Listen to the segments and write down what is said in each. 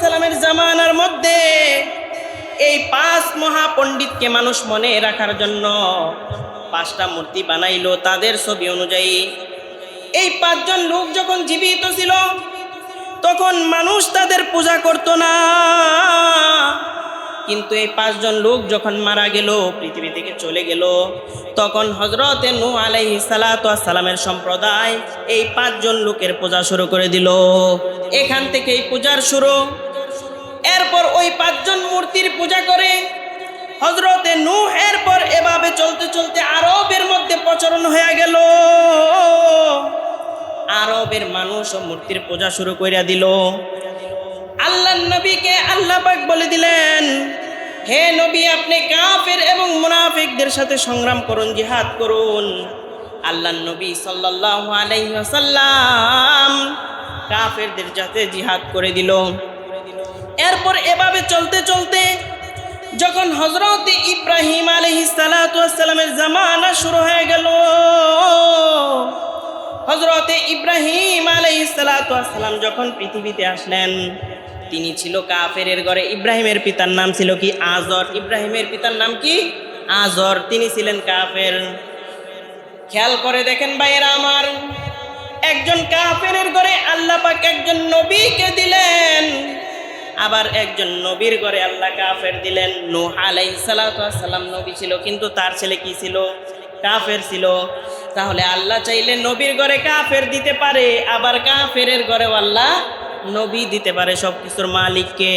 সালাতামের জামানার মধ্যে এই পাঁচ মহাপণ্ডিতকে মানুষ মনে রাখার জন্য পাঁচটা মূর্তি বানাইলো তাদের ছবি অনুযায়ী। এই পাঁচজন লোক যখন জীবিত ছিল, তখন মানুষ তাদের পূজা করতো না। কিন্তু এই পাঁচজন লোক যখন মারা গেল, পৃথিবী থেকে চলে গেল, তখন হজরতে নু আলাইহি সালামের সম্প্রদায় এই পাঁচজন লোকের পূজা শুরু করে দিল। এখান থেকে এই পূজার শুরু। এরপর ওই পাঁচজন মূর্তির পূজা করে হজরতে নু এরপর এভাবে চলতে চলতে আরবের মধ্যে প্রচলন হয়ে গেল। আরবের মানুষ ও মূর্তির পূজা শুরু করিয়া দিল। আল্লাহ নবীকে আল্লাহ পাক বলে দিলেন, হে নবী, আপনি কাফের এবং মুনাফিকদের সাথে সংগ্রাম করুন, জিহাদ করুন। আল্লাহ নবী সাল্লাল্লাহু আলাইহি ওয়াসাল্লাম কাফেরদের সাথে জিহাদ করে দিল। এরপর এভাবে চলতে চলতে যখন হজরত ইব্রাহিম আলাইহিস সালাতু ওয়াসসালামের জামানা শুরু হয়ে গেল হজরতে ইব্রাহিম আলাইসালাম যখন পৃথিবীতে আসলেন, তিনি ছিল কাফেরের ঘরে। ইব্রাহিমের পিতার নাম ছিল কি? আজর। ইব্রাহিমের পিতার নাম কি? আজর। তিনি ছিলেন কাফের। খেয়াল করে দেখেন ভাইয়েরা আমার, একজন কাফেরের ঘরে আল্লাহ পাক একজন নবীকে দিলেন। আবার একজন নবীর ঘরে আল্লাহ কাফের দিলেন, নূহ আলাই সালাম নবী ছিল, কিন্তু তার ছেলে কি ছিল? কাফের ছিল। তাহলে আল্লাহ চাইলে নবীর ঘরে কাফের দিতে পারে, আবার কাফেরের ঘরেও আল্লাহ নবী দিতে পারে সব কিছুর মালিককে।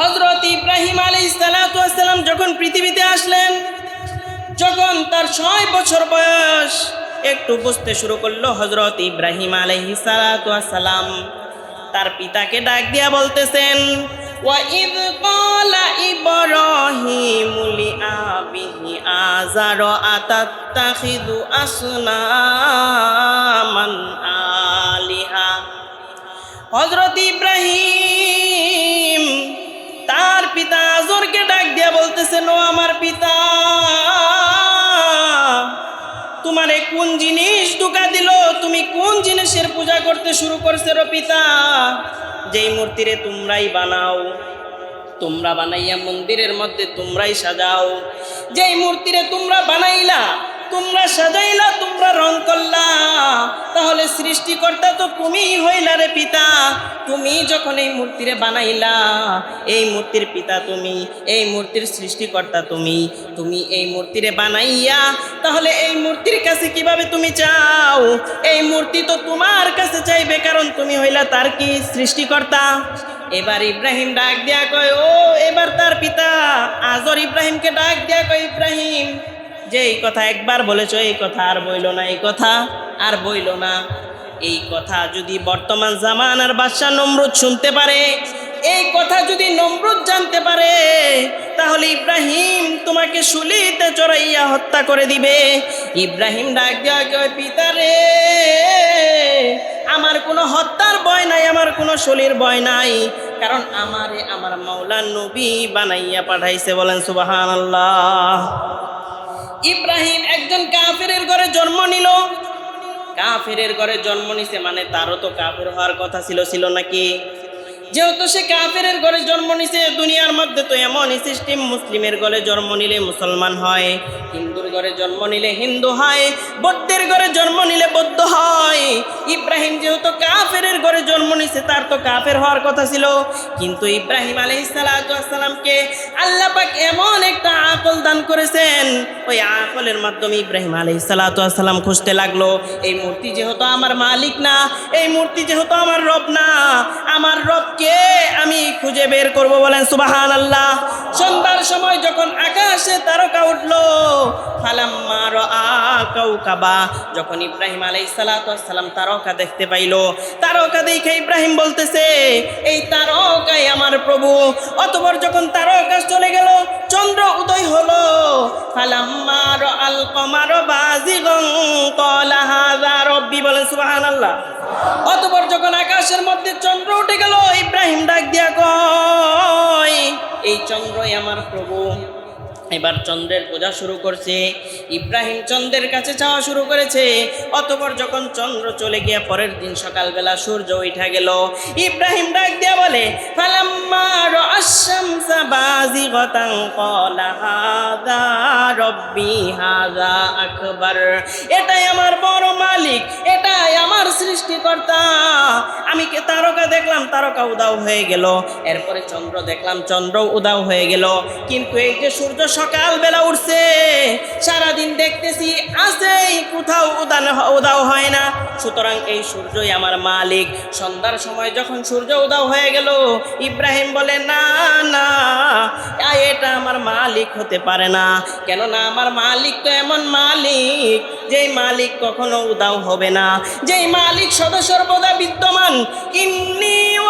হজরত ইব্রাহিম আলী সালাম যখন পৃথিবীতে আসলেন, যখন তার ছয় বছর বয়স, একটু বুঝতে শুরু করল হজরত ইব্রাহিম আলহি সালাম তার পিতাকে ডাক দিয়া বলতেছেন وَإِذْ قَالَ إِبْرَاهِيمُ لِأَبِيهِ آزَرَ أَتَتَّخِذُ أَصْنَامًا آلِهَةً হজরত ইব্রাহিম তার পিতা আজরকে ডাক দিয়া বলতেছেন ও আমার পিতা তোমারে কোন জিনিস ঢুকা দিল? তুমি কোন জিনিসের পূজা করতে শুরু করছে রো পিতা? যেই মূর্তিরে তোমরাই বানাও, তোমরা বানাইয়া মন্দিরের মধ্যে তোমরাই সাজাও। যেই মূর্তিরে তোমরা বানাইলা তোমরা সাজাইলা, তোমরা রং করলা। তাহলে সৃষ্টিকর্তা তো তুমিই হইলা রে পিতা। তুমি যখন এই মূর্তিরে বানাইলা, এই মূর্তির পিতা তুমি, এই মূর্তির সৃষ্টিকর্তা তুমি তুমি এই মূর্তিরে বানাইয়া, তাহলে এই মূর্তির কাছে কীভাবে তুমি চাও? এই মূর্তি তো তোমার কাছে চাইবে, কারণ তুমি হইলা তার কি সৃষ্টিকর্তা? এবার ইব্রাহিম ডাক দিয়া কয়, ও, এবার তার পিতা। আজর ইব্রাহিমকে ডাক দিয়া কয়, ইব্রাহিম যে এই কথা একবার বলেছ, এই কথা আর বইল না, এই কথা আর বইল না। এই কথা যদি বর্তমান জামানার বাদশাহ নমরুদ শুনতে পারে, এই কথা যদি নমরুদ জানতে পারে, তাহলে ইব্রাহিম তোমাকে শুলিতে চড়াইয়া হত্যা করে দিবে। ইব্রাহিম ডাক দেওয়া পিতা রে আমার কোনো হত্যার ভয় নাই, আমার কোনো শলির ভয় নাই। কারণ আমারে আমার মাওলা নবী বানাইয়া পাঠাইছে বলেন সুবাহান আল্লাহ ইব্রাহিম একজন কাফেরের ঘরে জন্ম নিল। কাফেরের ঘরে জন্ম নিছে মানে তারও তো কাফের হওয়ার কথা ছিল ছিল নাকি? যেহেতু সে কাফের ঘরে জন্ম নিছে, দুনিয়ার মধ্যে তো এমনই সিস্টেম মুসলিমের ঘরে জন্ম নিলে মুসলমান হয়, হিন্দুর ঘরে জন্ম নিলে হিন্দু হয়, বৌদ্ধের ঘরে জন্ম নিলে বৌদ্ধ হয়। ইব্রাহিম যেহেতু কাফের ঘরে জন্ম নিছে, তার তো কাফের হওয়ার কথা ছিল। কিন্তু ইব্রাহিম আলহিসালামকে আল্লাহ পাক এমন একটা আকল দান করেছেন। ওই আকলের মাধ্যমে ইব্রাহিম আলহিসাল্লাম খুঁজতে লাগল, এই মূর্তি যেহেতু আমার মালিক না, এই মূর্তি যেহেতু আমার রব না, আমার রবকে আমি খুঁজে বের করব বলেন সুবাহান আল্লাহ সন্ধ্যার সময় যখন আকাশে তারকা উঠল, ফালাম্মা রাআ কাউকাবা যখন ইব্রাহিম আলাইহিস সালাতু সালাম তারকা দেখতে পাইলো, তারকা দেখে ইব্রাহিম বলতেছে, এই তারকাই আমার প্রভু। অতপর যখন তারকা চলে গেল, চন্দ্র উদয় হলো। ফালাম্মা রাআল কমার বাজিগন ক্বালা হাযা রব্বি বলেন, সুবহানাল্লাহ। অতপর যখন আকাশের মধ্যে চন্দ্র উঠে গেল, ইব্রাহিম ডাক দিয়া কয়, এই চন্দ্রই আমার প্রভু। এবার চন্দ্রের পূজা শুরু করছে। ইব্রাহিম চন্দ্রের কাছে চাওয়া শুরু করেছে। অতপর যখন চন্দ্র চলে গিয়ে পরের দিন সকালবেলা সূর্য উঠা গেল, ইব্রাহিম ডাক দিয়া বলে এটাই আমার বড় মালিক, এটাই আমার সৃষ্টিকর্তা। আমি কে তারকা? দেখলাম তারকা উদাও হয়ে গেল। এরপরে চন্দ্র দেখলাম চন্দ্র উদাও হয়ে গেল। কিন্তু এই যে সূর্য সকালবেলা উঠছে। সারাদিন দেখতেছি আছেই, কোথাও উদান উদাও হয় না। সুতরাং এই সূর্যই আমার মালিক। সন্ধ্যার সময় যখন সূর্য উদাও হয়ে গেল, ইব্রাহিম বলে, না না এটা আমার মালিক হতে পারে না। কেননা আমার মালিক তো এমন মালিক, যেই মালিক কখনো উদাও হবে না। যেই মালিক সদা সর্বদা বিদ্যমান ইন্নি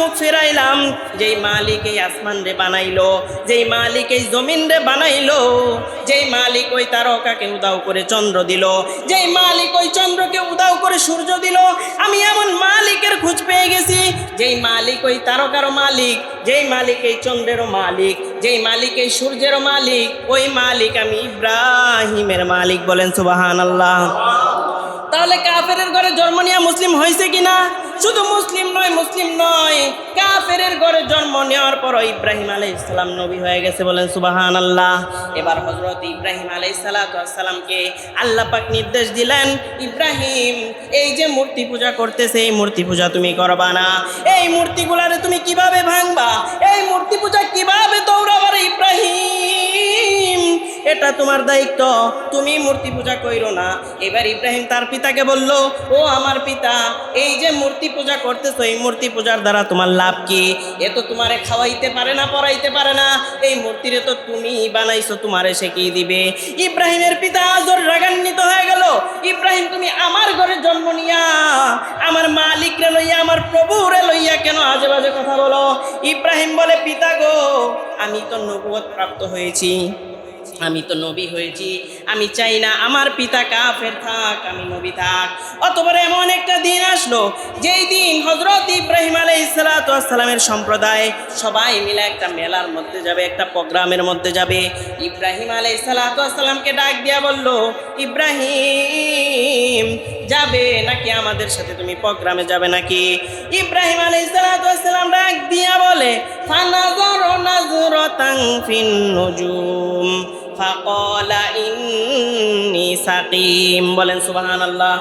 মুখ ফেরাইলাম, যেই মালিক এই আসমান রে বানাইলো, যেই মালিক এই জমিন রে বানাইলো, যেই মালিক ওই তারকাকে উদাও করে চন্দ্র দিল, যেই মালিক ওই চন্দ্রকে উদাও করে সূর্য দিল, আমি এমন মালিকের খোঁজ পেয়ে গেছি, যেই মালিক ওই তারকারও মালিক, যেই মালিক এই চন্দ্রেরও মালিক, যেই মালিক এই সূর্যেরও মালিক, ওই মালিক আমি ইব্রাহিমের মালিক বলেন সুবাহান আল্লাহ তাহলে কাফের ঘরে জন্ম নিয়ে মুসলিম হয়েছে কিনা? শুধু মুসলিম নয় মুসলিম নয়। কাফের ঘরে জন্ম নেওয়ার পর ইব্রাহিম আলাই ইসলাম নবী হয়ে গেছে বলেন সুবাহান আল্লাহ এবার হজরত ইব্রাহিম আলাই সালাতামকে আল্লাহ পাক নির্দেশ দিলেন, ইব্রাহিম, এই যে মূর্তি পূজা করতেছে, এই মূর্তি পূজা তুমি করবা না। এই মূর্তিগুলারে তুমি কীভাবে ভাঙবা? এই মূর্তি পূজা কীভাবে দৌড়াবার ইব্রাহিম? এটা তোমার দায়িত্ব। তুমি মূর্তি পূজা কইরো না। এবার ইব্রাহিম তার পিতাকে বলল, ও আমার পিতা, এই যে মূর্তি পূজা করতেছো, এই মূর্তি পূজার দ্বারা তোমার লাভ কি? এ তো তোমারে খাওয়াইতে পারে না পড়াইতে পারে না। এই মূর্তিরে তো তুমি বানাইছো, তোমারে সে কি দিবে? ইব্রাহিমের পিতা আজর রাগান্বিত হয়ে গেল। ইব্রাহিম, তুমি আমার ঘরে জন্ম নিয়া, আমার মালিকরে লইয়া, আমার প্রভুরে লইয়া কেন আজে বাজে কথা বলো? ইব্রাহিম বলে, পিতা গো, আমি তো নবুয়ত প্রাপ্ত হয়েছি। আমি তো নবী হয়েছি, আমি চাই না আমার পিতা কাফের থাক, আমি নবী থাক। অতবার এমন একটা দিন আসলো, যেই দিন হজরত ইব্রাহিম আলাই সালামের সম্প্রদায় সবাই মিলে একটা মেলার মধ্যে যাবে, একটা প্রোগ্রামের মধ্যে যাবে। ইব্রাহিম আলাই সালাতামকে ডাক দিয়া বলল, ইব্রাহিম, যাবে নাকি আমাদের সাথে তুমি প্রোগ্রামে যাবে নাকি? ইব্রাহিম আলাই সালাতাম ডাক দিয়া বলে, ফানাজর নাজরতাং ফিন নুজুম ফাকালা ইন্নি সাকিম বলেন সুবহানাল্লাহ।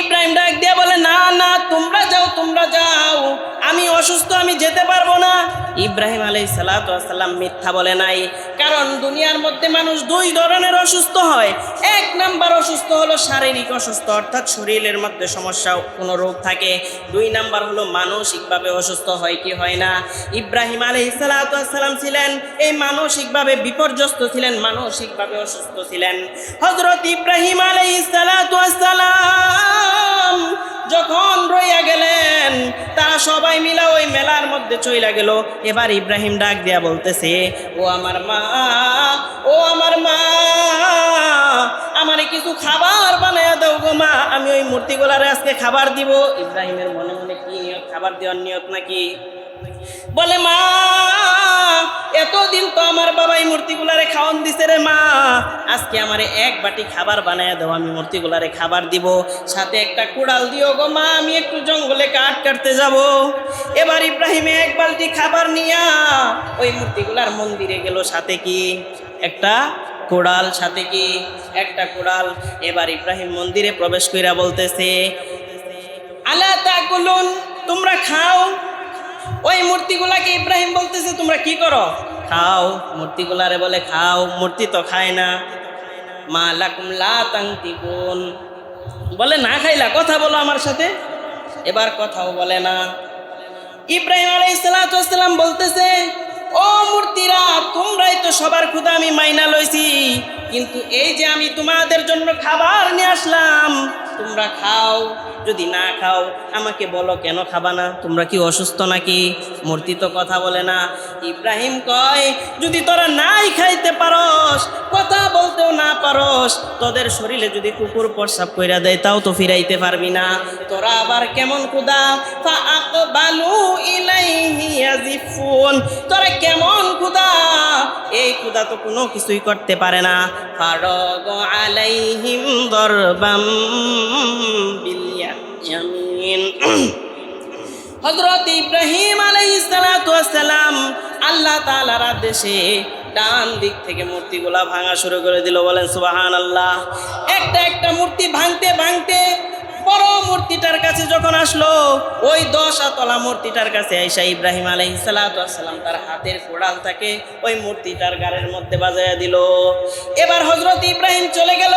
ইব্রাহিম ডাক দিয়ে বলে, না না, তোমরা যাও তোমরা যাও। আমি অসুস্থ, আমি যেতে পারব না। ইব্রাহিম আলাই সালাম মিথ্যা বলে নাই। কারণ দুনিয়ার মধ্যে মানুষ দুই ধরনের অসুস্থ হয়। এক নাম্বার অসুস্থ হলো শারীরিক অসুস্থ, অর্থাৎ শরীরের মধ্যে সমস্যা কোনো রোগ থাকে। দুই নাম্বার হলো মানসিকভাবে অসুস্থ হয় কি হয় না। ইব্রাহিম আলাই সালাম ছিলেন, এই মানসিকভাবে বিপর্যস্ত ছিলেন, মানসিকভাবে অসুস্থ ছিলেন। হজরত ইব্রাহিম আলাই সালাম যখন রইয়া গেলেন, তারা সবাই মিলা ওই মেলার মধ্যে চইলা গেল। এবার ইব্রাহিম ডাক দিয়া বলতেছে, ও আমার মা, ও আমার মা, আমারে কিছু খাবার বানাইয়া দাও গো মা, আমি ওই মূর্তিগুলারে আজকে খাবার দিব। ইব্রাহিমের মনে মনে কি নিয়ত, খাবার দেওয়ার নিয়ত নাকি? বলে, মা, এতদিন তো আমার বাবা এই মূর্তিগুলারে খাওয়ান দিছে রে, মা। আজকে আমারে এক বাটি খাবার বানায় দাও, আমি মূর্তিগুলারে খাবার দিব। সাথে একটা কুড়াল দিও গো, মা, আমি একটু জঙ্গলে কাঠ কাটতে যাব। এবার ইব্রাহিমে এক বালতি খাবার নিয়া ওই মূর্তিগুলার মন্দিরে গেল, সাথে কি? একটা কোড়াল, সাথে কি? একটা কোড়াল। এবার ইব্রাহিম মন্দিরে প্রবেশ কইরা বলতেছে, আলা তাকুলুন, তোমরা খাও। ওই মূর্তিগুলাকে ইব্রাহিম বলতেছে, তোমরা কি করো? খাও। মূর্তিগুলারে বলে, খাও। মূর্তি তো খায় না। মা লাকুম লা তাংতিকুন বলে, না খাইলা, কথা বলো আমার সাথে। এবার কথাও বলে না। ইব্রাহিম আলাইহিস সালাম বলতেছে, ও মূর্তিরা, তোমরাই তো সবার ক্ষুধা আমি মাইনা লইছি। কিন্তু এই যে আমি তোমাদের জন্য খাবার নিয়ে আসলাম তোমরা খাও, যদি না খাও, আমাকে বলো কেন খাবা না? তোমরা কি অসুস্থ নাকি? মূর্তি তো কথা বলে না। ইব্রাহিম কয়, যদি তোরা নাই খাইতে পারস, কথা বলতেও না পারস, তোদের শরীরে যদি কুকুর প্রসাব কইরা দেয়, তাও তো ফিরাইতে পারবি না। তোরা আবার কেমন কুদা বালু ইলাইহি ইয়াজিফুন। তোরা কেমন কুদা এই কুদা তো কোনো কিছুই করতে পারে না। ফারগ আলাইহিম দরবাম। বিল ইয়ামিন হজরত ইব্রাহিম আলাইসালাম আল্লাহ তালার আদেশে ডান দিক থেকে মূর্তিগুলা ভাঙা শুরু করে দিল। বলেন সুবাহান আল্লাহ একটা একটা মূর্তি ভাঙতে ভাঙতে বড় মূর্তিটার কাছে যখন আসলো, ওই দশ আতলা মূর্তিটার কাছে আইসা ইব্রাহিম আলাই সালাম তার হাতের কোড়াল তাকে ওই মূর্তিটার গাড়ের মধ্যে বাজাইয়া দিল। এবার হজরত ইব্রাহিম চলে গেল।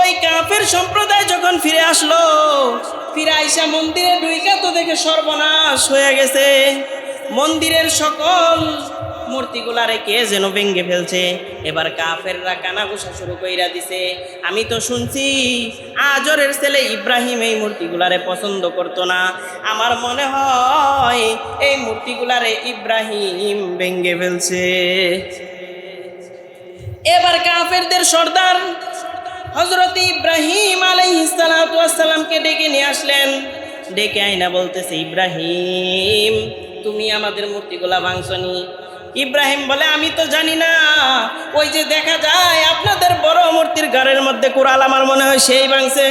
ওই কাফের সম্প্রদায় যখন ফিরে আসলো, ফিরে আইসা মন্দিরে ঢুইকা তো দেখে সর্বনাশ হয়ে গেছে। মন্দিরের সকল মূর্তিগুলারে কে যেন ভেঙ্গে ফেলছে। এবার কাফেররা কানাঘুষা শুরু কইরা দিছে, আমি তো শুনছি আজরের ছেলে ইব্রাহিম এই মূর্তিগুলারে পছন্দ করতো না। আমার মনে হয় এই মূর্তিগুলারে ইব্রাহিম ভেঙ্গে ফেলছে। এবার কাফেরদের সর্দার হজরত ইব্রাহিম আলাইসালামকে ডেকে নিয়ে আসলেন। ডেকে আইনা বলতেছে, ইব্রাহিম, তুমি আমাদের মূর্তিগুলা ভাঙছনি? ইব্রাহিম বলে, আমি তো জানি না। ওই যে দেখা যায়, আপনাদের বড় মূর্তির ঘরের মধ্যে কুড়াল আমার মনে হয় সেই ভাঙছে।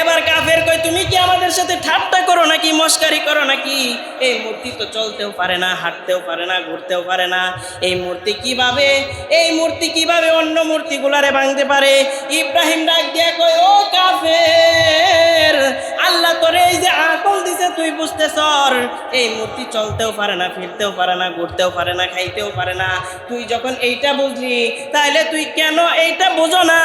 এবার কাফের কই তুমি কি আমাদের সাথে ঠাট্টা করো নাকি, মস্কারি করো নাকি? এই মূর্তি তো চলতেও পারে না, হাঁটতেও পারে না, ঘুরতেও পারে না। এই মূর্তি কীভাবে, এই মূর্তি কীভাবে অন্য মূর্তিগুলারে ভাঙতে পারে? ইব্রাহিম ডাক দিয়া কই ও কাফের, আল্লাহ তোরে এই যে আকল দিছে, তুই বুঝতে সর এই মূর্তি চলতেও পারে না, ফিরতেও পারে না, ঘুরতেও পারে না, খাইতেও পারে না। তুই যখন এইটা বুঝলি তাহলে তুই কেন এইটা বুঝো না?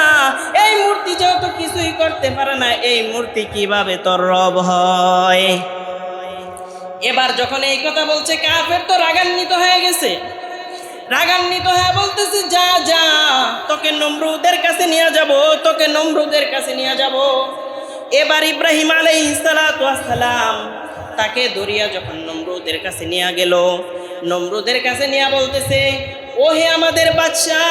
এই মূর্তি যেহেতু কিছুই করতে পারে না এই মূর্তি কীভাবে তোর রব হয়? এবার যখন এই কথা বলছে, কাফের তো রাগান্বিত হয়ে গেছে। রাগান্বিত হয়ে বলতেছে, যা যা, তোকে নমরুদের কাছে নিয়ে যাব, তোকে নমরুদের কাছে নিয়ে যাব। এবার ইব্রাহিম আলাই সালাম তাকে দরিয়া যখন নমরুদের কাছে নিয়ে গেল, নমরুদের কাছে নিয়ে বলতেছে, ওহে আমাদের বাচ্চা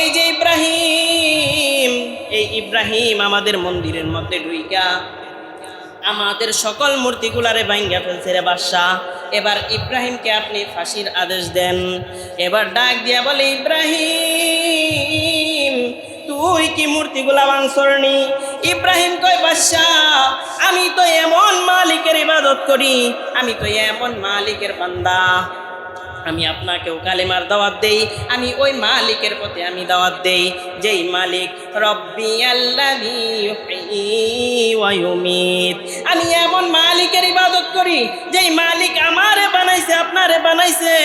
এই যে ইব্রাহিম, এই ইব্রাহিম আমাদের মন্দিরের মধ্যে ঢুইকা, আমাদের সকল মূর্তিগুলারে ভাঙ্গা ফেলছে রে বাদশাহ। এবার ইব্রাহিমকে আপনি ফাঁসির আদেশ দেন। এবার ডাক দিয়া বলে, ইব্রাহিম, তুই কি মূর্তিগুলা ভাঙছরনি ইব্রাহিম কয়, বাদশাহ, আমি তো এমন মালিকের ইবাদত করি, আমি তো এমন মালিকের বান্দা। আমি আপনাকেও কালেমার দাওয়াত দেই, আমি ওই মালিকের পথে আমি দাওয়াত দেই। যেই মালিক রব্বি ওয়া আমি এমন মালিকের ইবাদত করি, যেই মালিক আমারে বানাইছে, আপনারে বানাইছে।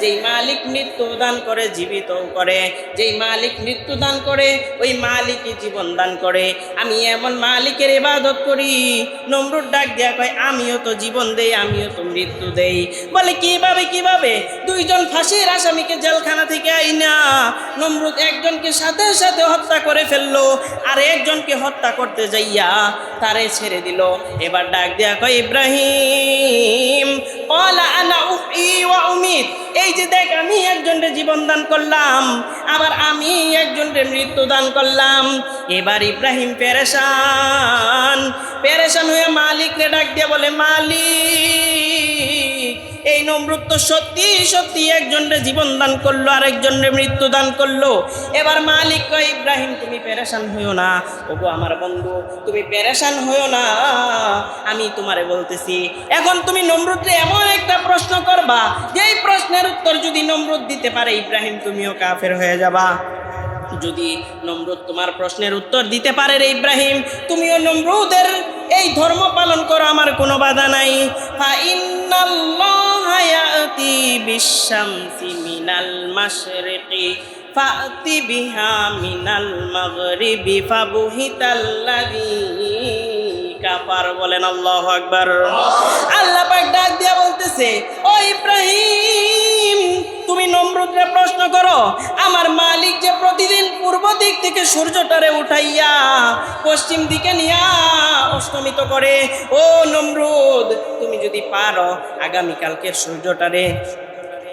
যেই মালিক মৃত্যু দান করে, জীবিত করে। যেই মালিক মৃত্যু দান করে, ওই মালিকই জীবন দান করে। আমি এমন মালিকের ইবাদত করি, নমরুদ ডাক দেয়া কয়, আমিও তো জীবন দেই, আমিও তো মৃত্যু দেই। বলে, কীভাবে কীভাবে? দুইজন ফাঁসির আসামিকে জেলখানা থেকে আইনা। নমরুদ একজনকে সাথে সাথে হত্যা করে ফেলল, আর একজনকে হত্যা করতে যাইয়া তারে ছেড়ে দিল। এবার ডাক দেয়া কয়, ইব্রাহিম কলা আনা ওয়া উমিত। এই যে দেখ, আমি একজনের জীবন দান করলাম, আবার আমি একজনের মৃত্যু দান করলাম। এবার ইব্রাহিম পেরেশান পেরেশান হয়ে মালিককে ডাক দিয়ে বলে, মালিক এই নমরুদ তো সত্যি সত্যি একজনরে জীবন দান করল আর একজনরে মৃত্যু দান করল। এবার মালিক কয়, ইব্রাহিম, তুমি পেরেশান হইও না। ওগো আমার বন্ধু, তুমি পেরেশান হইও না। আমি তোমারে বলতেছি, এখন তুমি নমরুদরে এমন একটা প্রশ্ন করবা। যেই প্রশ্নের উত্তর যদি নমরুদ দিতে পারে, ইব্রাহিম, তুমিও কাফের হয়ে যাবা। যদি নমরুদ তোমার প্রশ্নের উত্তর দিতে পারে রে ইব্রাহিম, তুমিও নমরুদের এই ধর্ম পালন করো, আমার কোনো বাধা নাই। ফা ইন্নাল্লাহা ইয়াতি বিশ-শামসি মিনাল মাশরিকি ফাতি বিহা মিনাল মাগরিবি ফাবুহিতাল্লাযী কাফার বলেন আল্লাহু আকবার। আল্লাহ পাক ডাক দিয়া বলতেছে ও ইব্রাহিম! তুমি নমরুদরে প্রশ্ন করো, আমার মালিক যে প্রতিদিন পূর্ব দিক থেকে সূর্যটারে উঠাইয়া পশ্চিম দিকে নিয়া অস্তমিত করে। ও নমরুদ, তুমি যদি পারো আগামীকালকে সূর্যটারে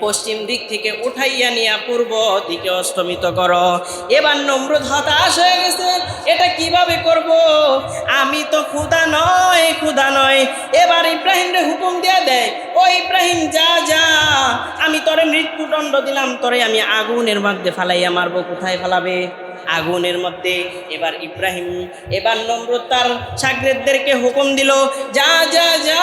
পশ্চিম দিক থেকে উঠাইয়া নিয়া পূর্ব দিকে অস্তমিত করো। এবার নমরুদ হতাশ হয়ে গেছে, এটা কীভাবে করব? আমি তো ক্ষুদা নয় ক্ষুদা নয়। এবার ইব্রাহিমরে হুকুম দিয়ে দেয়, ও ইব্রাহিম, যা আমি তোরে মৃত্যুদণ্ড দিলাম, তোরে আমি আগুনের মধ্যে ফালাইয়া মারবো, কোথায় ফালাবে? আগুনের মধ্যে। এবার ইব্রাহিম, এবার নমরুদ তার সাগরেদদেরকে হুকুম দিল, যা যা যা,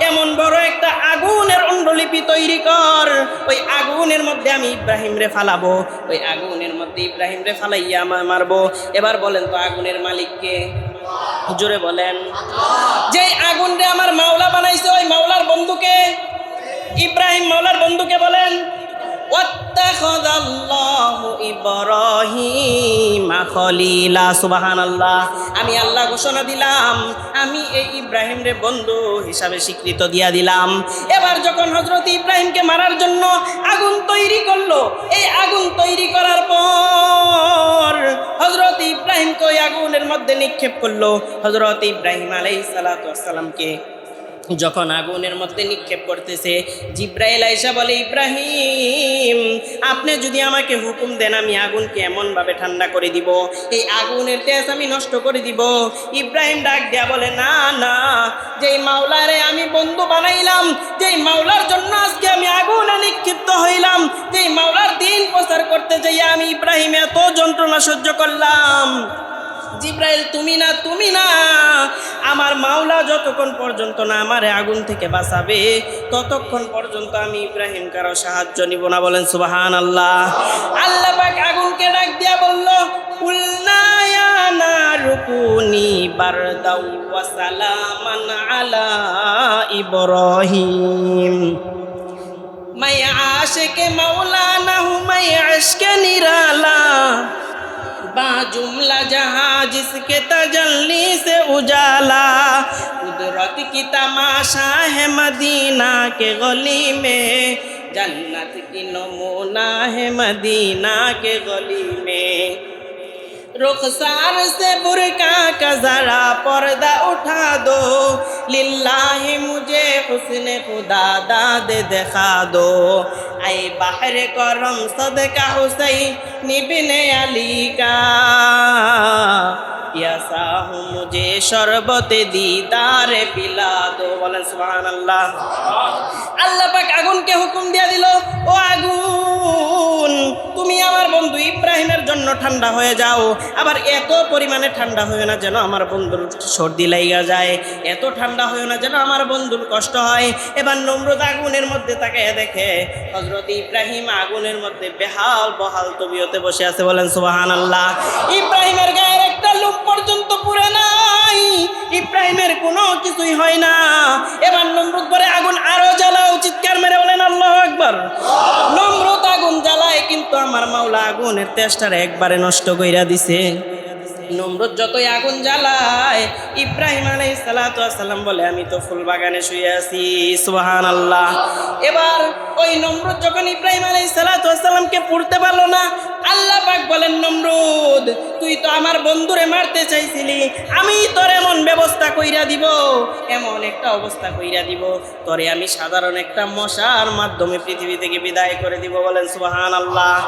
এমন বড় একটা আগুনের অন্ডলিপি তৈরি কর। ওই আগুনের মধ্যে আমি ইব্রাহিম রে ফালাবো, ওই আগুনের মধ্যে ইব্রাহিম রে ফালাইয়া আমা- মারবো। এবার বলেন তো আগুনের মালিককে জোরে বলেন। যে আগুন রে আমার মাওলা বানাইছে, ওই মাওলার বন্ধুকে ইব্রাহিম মাওলার বন্ধুকে বলেন আমি আল্লাহ ঘোষণা দিলাম, আমি এই ইব্রাহিম রে বন্ধু হিসাবে স্বীকৃত দিয়া দিলাম। এবার যখন হজরত ইব্রাহিমকে মারার জন্য আগুন তৈরি করল, এই আগুন তৈরি করার পর হজরত ইব্রাহিমকে ওই আগুনের মধ্যে নিক্ষেপ করল। হজরত ইব্রাহিম আলাই সালাতামকে যখন আগুনের মধ্যে নিক্ষেপ করতেছে, জিব্রাইল আইসা বলে, ইব্রাহিম, আপনি যদি আমাকে হুকুম দেন, আমি আগুনকে এমনভাবে ঠান্ডা করে দিব, এই আগুনের তেজ আমি নষ্ট করে দিব। ইব্রাহিম ডাক দেয়া বলে, না না, যেই মাওলারে আমি বন্ধু বানাইলাম, যেই মাওলার জন্য আজকে আমি আগুনে নিক্ষিপ্ত হইলাম, যেই মাওলার দিন প্রচার করতে যাই আমি ইব্রাহিম এত যন্ত্রণা সহ্য করলাম। জিব্রাইল, তুমি না তুমি না। আমার মাওলা যতক্ষণ পর্যন্ত না আমার আগুন থেকে বাঁচাবে, ততক্ষণ পর্যন্ত আমি ইব্রাহিম কারও সাহায্য নিব না বলেন সুবাহান আল্লাহ আল্লাহ পাক আগুনকে ডাক দিয়া বলল উল্লায়া রুকুনি বারদাউ ওয়াসালামান আলা ইব্রাহিম। মাই আশকে মাওলানা হুমাই আশকে নিরালা। निराला बाजुमला जहाँ जिसके तजल्ली से उजाला। कुदरत की तमाशा है मदीना के गली में। जन्नत की नमूना है मदीना के गली में। रुखसार से बुरका का जरा पर्दा उठा दो लिल्लाही मुझे हुस्न खुदा दाद दिखा दो ऐ बाहर करम सदका हुसैन बिन अली का प्यासा हूँ मुझे शरबत दीदार पिला दो বলেন সুবহানাল্লাহ আল্লাহ পাক আগুনকে হুকুম দিয়ে দিল ও আগুন তুমি আমার বন্ধু ইব্রাহিমের জন্য ঠান্ডা হয়ে যাও। আবার এত পরিমাণে ঠান্ডা হয়ে না যেন আমার বন্ধুর সর্দি লাইগা যায়। এত ঠান্ডা হয়ে না যেন আমার বন্ধুর কষ্ট হয়। এবার নমরুদ আগুনের মধ্যে তাকে দেখে হজরত ইব্রাহিম আগুনের মধ্যে বেহাল বহাল তবিয়তে বসে আছে। বলেন সুবাহান আল্লাহ ইব্রাহিমের গায়ের একটা লুপ পর্যন্ত পুরে নাই। ইব্রাহিমের কোনো কিছুই হয় না। এবার নমরুদ করে আগুন আরও জ্বালাও। চিৎকার মেরে বলেন, আল্লাহ একবার নমরুদ আগুন জ্বালায়, কিন্তু আমার মাওলা আগুনের তেষ্টারে একবারে নষ্ট কইরা দিছে। নমরুদ যতই আগুন জ্বালায়, ইব্রাহিম আলাই সালাম বলে, আমি তো ফুল বাগানে শুয়ে আছি। সুবাহান আল্লাহ এবার ওই নমরুদ যখন ইব্রাহিম আলাই সালামকে পড়তে পারল না আল্লাহ পাক বলেন, নমরুদ, তুই তো আমার বন্ধুরে মারতে চাইছিলি। আমি তোর এমন ব্যবস্থা কইরা দিব, এমন একটা অবস্থা কইরা দিব। তোরে আমি সাধারণ একটা মশার মাধ্যমে পৃথিবী থেকে বিদায় করে দিব বলেন সুবাহান আল্লাহ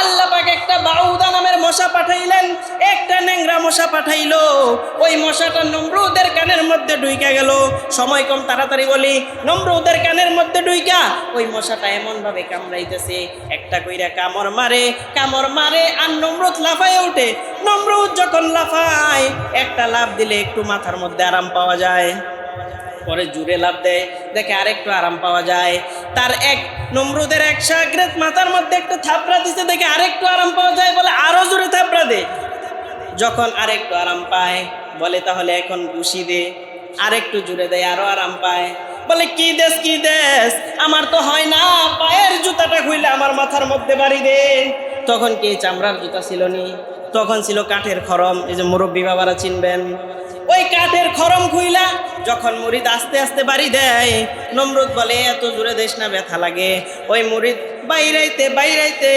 আল্লাহ পাক একটা বাউদা নামের মশা পাঠাইলেন, একটা ন্যাংরা মশা পাঠাইলো। ওই মশাটা নমরুদের কানের মধ্যে ঢুইকা গেল। সময় কম, তাড়াতাড়ি বলি, নমরুদের কানের মধ্যে ঢুইকা। ওই মশাটা এমনভাবে কামড়াইতেছে, একটা কইরা কামড় মারে, কামড় মারে আর নমরুদ লাফায় ওঠে নমরুদ যখন লাফায়, একটা লাফ দিলে একটু মাথার মধ্যে আরাম পাওয়া যায়। পরে জুড়ে লাভ দেয়, দেখে আরেকটু আরাম পাওয়া যায়। তার এক, নমরুদের এক সাগরেত মাথার মধ্যে একটু থাপড়া দিতে দেখে আরেকটু আরাম পাওয়া যায়, বলে আরও জোরে থাপড়া দে। যখন আরেকটু আরাম পায়, বলে তাহলে এখন ঘুষি দে। আরেকটু জুড়ে দেয়, আরও আরাম পায়। বলে, কি দেশ কি দেশ? আমার তো হয় না, পায়ের জুতাটা খুইলে আমার মাথার মধ্যে বাড়ি দে। তখন কি চামড়ার জুতা ছিল নি? তখন ছিল কাঠের খরম, এই যে মুরব্বী বাবারা চিনবেন। ওই কাঠের খরম খুইলা যখন মুরিদ আস্তে আস্তে বাড়ি দেয়, নমরুদ বলে, এত জোরে দেশ না, ব্যথা লাগে। ওই মুরিদ বাইরাইতে বাইরাইতে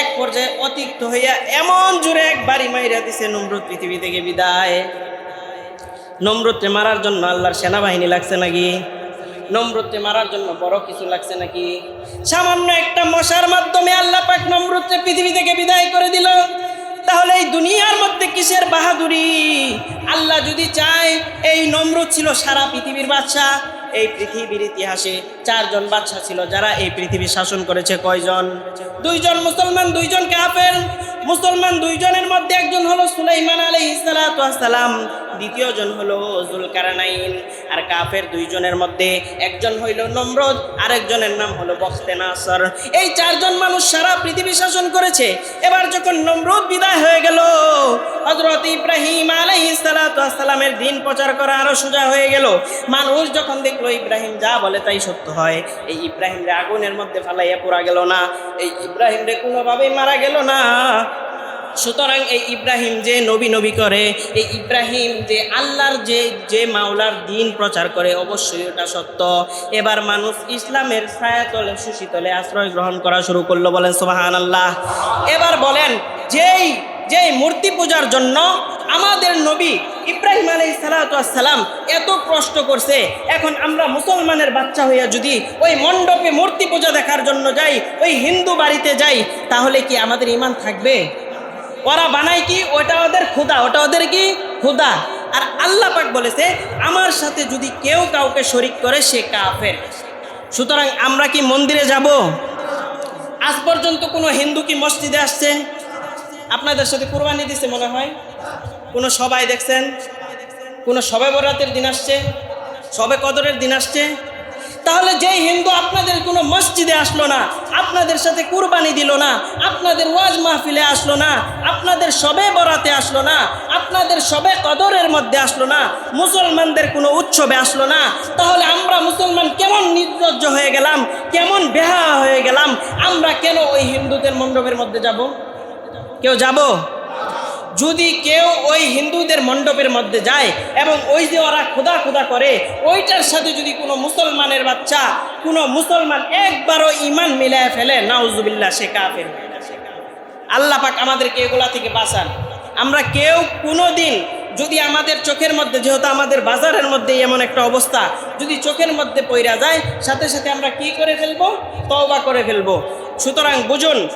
এক পর্যায়ে অতিক্ত হইয়া এমন জোরে এক বাড়ি মাইরা দিছে, নমরুদ, পৃথিবী থেকে বিদায়। নমরুদকে মারার জন্য আল্লাহর সেনাবাহিনী লাগছে নাকি? নমরুদকে মারার জন্য বড় কিছু লাগছে নাকি? সামান্য একটা মশার মাধ্যমে আল্লাহ পাক নমরুদকে পৃথিবী থেকে বিদায় করে দিল। তাহলে এই দুনিয়ার মধ্যে কিসের বাহাদুরি? আল্লাহ যদি চায়, এই নমরুদ ছিল সারা পৃথিবীর বাদশা এই পৃথিবীর ইতিহাসে চারজন বাদশা ছিল, যারা এই পৃথিবী শাসন করেছে কয়জন? দুইজন মুসলমান, দুইজন কাফের। মুসলমান দুইজনের মধ্যে একজন হলো সুলাইমান আলাইহিস সালাম। দ্বিতীয় জন হলো জুলকারনাইন, আর কাফের দুইজনের মধ্যে একজন হইল নমরদ, আরেকজনের নাম হলো বখতে নাসর। এই চারজন মানুষ সারা পৃথিবী শাসন করেছে। এবার যখন নমরুদ বিদায় হয়ে গেল হজরত ইব্রাহিম আলাইহিস সালামের দিন প্রচার করা আরও সোজা হয়ে গেল। মানুষ যখন দেখল, ইব্রাহিম যা বলে তাই সত্য হয়। এই ইব্রাহিম রে আগুনের মধ্যে ফালাইয়া পোড়া গেল না। এই ইব্রাহিম রে কোনোভাবেই মারা গেল না। সুতরাং এই ইব্রাহিম যে নবী নবী করে, এই ইব্রাহিম যে আল্লাহর যে যে মাওলার দিন প্রচার করে, অবশ্যই ওটা সত্য। এবার মানুষ ইসলামের ছায়াতলে, সুশীতলে আশ্রয় গ্রহণ করা শুরু করল, বলেন সোহান আল্লাহ এবার বলেন, যেই যেই মূর্তি পূজার জন্য আমাদের নবী ইব্রাহিম আলাই সালাম এত কষ্ট করছে, এখন আমরা মুসলমানের বাচ্চা হইয়া যদি ওই মণ্ডপে মূর্তি পূজা দেখার জন্য যাই, ওই হিন্দু বাড়িতে যাই, তাহলে কি আমাদের ইমান থাকবে? ওরা বানায় কি? ওটা ওদের খুদা ওটা ওদের কি? খুদা আর আল্লাহ পাক বলেছে, আমার সাথে যদি কেউ কাউকে শরিক করে, সে কাফের। সুতরাং আমরা কি মন্দিরে যাব? আজ পর্যন্ত কোনো হিন্দু কি মসজিদে আসছে? আপনাদের সাথে কোরবানি দিছে মনে হয়। কোনো সবাই দেখছেন? কোনো সবে বরাতের দিন আসছে? সবে কদরের দিন আসছে? তাহলে যেই হিন্দু আপনাদের কোনো মসজিদে আসলো না, আপনাদের সাথে কুরবানি দিল না, আপনাদের ওয়াজ মাহফিলে আসলো না, আপনাদের সবে বরাতে আসলো না, আপনাদের সবে কদরের মধ্যে আসলো না, মুসলমানদের কোনো উৎসবে আসলো না, তাহলে আমরা মুসলমান কেমন নির্লজ্জ হয়ে গেলাম, কেমন বেহা হয়ে গেলাম, আমরা কেন ওই হিন্দুদের মণ্ডপের মধ্যে যাব? কেউ যাব? যদি কেউ ওই হিন্দুদের মণ্ডপের মধ্যে যায় এবং ওই যে ওরা খোদা খোদা করে, ওইটার সাথে যদি কোনো মুসলমানের বাচ্চা, কোনো মুসলমান একবারও ইমান মিলায় ফেলে, নাউজুবিল্লাহ, সে কাফের আল্লাহ পাক আমাদেরকে এগুলা থেকে বাঁচান। আমরা কেউ কোনো দিন যদি আমাদের চোখের মধ্যে, যেহেতু আমাদের বাজারের মধ্যে এমন একটা অবস্থা, যদি চোখের মধ্যে পইরা যায়, সাথে সাথে আমরা কি করে ফেলব? তওবা করে ফেলব। সুতরাং বুঝুন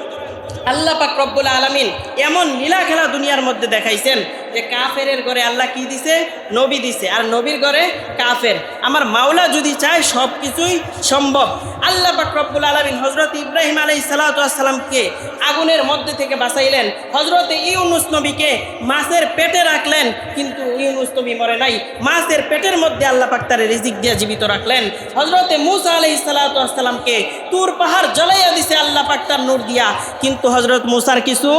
আল্লাহ পাক রব্বুল আলমিন এমন নীলা খেলা দুনিয়ার মধ্যে দেখাইছেন যে কাফেরের ঘরে আল্লাহ কি দিছে? নবী দিছে। আর নবীর ঘরে কাফের। আমার মাওলা যদি চায় সব কিছুই সম্ভব। আল্লাহ পাক রব্বুল আলমিন হজরত ইব্রাহিম আলাই সালাতামকে আগুনের মধ্যে থেকে বাঁচাইলেন। হজরত ইউনুস নবীকে মাছের পেটে রাখলেন, কিন্তু ইউনুস নবী মরে নাই। মাছের পেটের মধ্যে আল্লাহ পাক তার রিজিক দিয়ে জীবিত রাখলেন। হজরতে মুসা আলাই সালাতামকে তুর পাহাড় জ্বলাইয়া দিছে আল্লাহ পাক তার নূর দিয়া। কিন্তু হজরত মুসার কিছু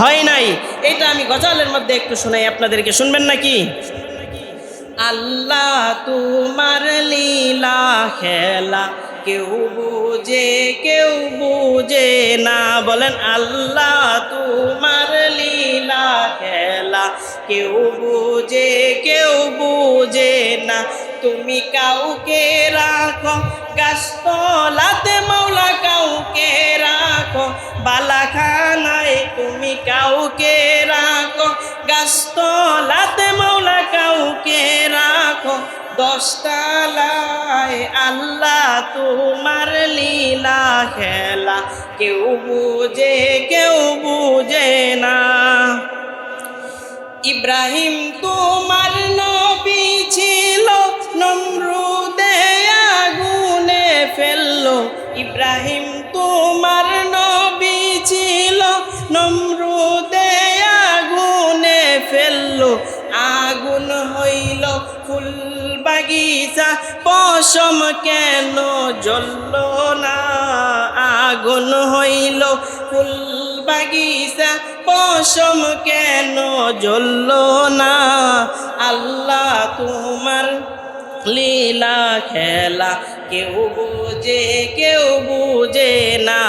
হয় নাই। এটা আমি গজালের মধ্যে একটু শোনাই আপনাদেরকে, শুনবেন নাকি? আল্লাহ তোমার লীলা খেলা, কেউ বুঝে কেউ বুঝে না। বলেন, আল্লাহ তোমার লীলা খেলা, কেউ বুঝে কেউ বুঝে না। তুমি কাউকে রাখো, গাছতলাতে মাওলা কাউকে দশতলায় আল্লাহ তোমার লীলা খেলা। কেউ বুঝে কেউ বুঝে না। ইব্রাহিম তোমার নবী ছিল, নমরুদে আগুনে ফেলল। ইব্রাহিম তোমার নবী ছিল, নমরুদে আগুনে ফেলল। আগুন হইল ফুল বাগিচা পশম কেন জ্বলল না? আগুন হইল ফুল বাগিচা, পশম কেন জ্বলল না? আল্লাহ তোমার লীলা খেলা কেউ বুঝে কেউ বুঝে না।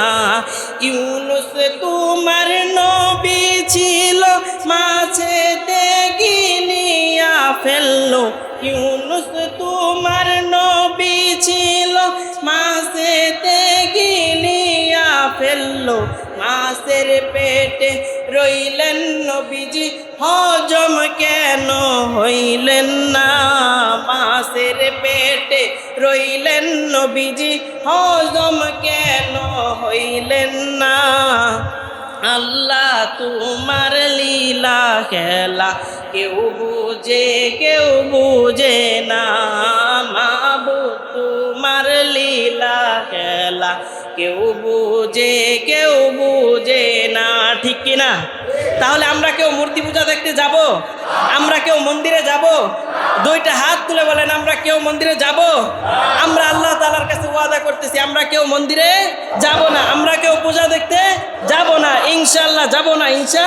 ইউনুস তোমার নবী ছিল, মাছেতে গিনিয়া ফেলল ইউনুস তোমার নবী ছিল। মাসেতে গিলিয়া ফেলল মাসের পেটে রইলেন নবীজি। হজম কেন হইলেন না? মাসের পেটে রইলেন নবীজি। হজম কেন হইলেন না? আল্লাহ তোমার লীলা খেলা কেউ বুঝে কেউ বুঝে না। মাবু, তোমার লীলা খেলা। কেউ বুঝে কেউ বুঝে না, ঠিক কিনা? তাহলে আমরা কেউ মূর্তি পূজা দেখতে যাব? আমরা কেউ মন্দিরে যাব? দুইটা হাত তুলে বলেন, আমরা কেউ মন্দিরে যাব? আমরা আল্লাহ তালার কাছে ওয়াদা করতেছি, আমরা কেউ মন্দিরে যাব না, আমরা কেউ পূজা দেখতে যাব না, ইনশাআল্লাহ যাব না ইনশা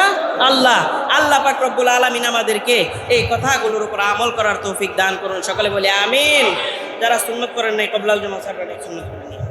আল্লাহ আল্লাহ পাক রব্বুল আলামিন আমাদেরকে এই কথাগুলোর উপর আমল করার তৌফিক দান করুন, সকলে বলে আমিন। যারা সুন্নত করেন নাই, কবলাল জমা সাহেব সুন্নত করেন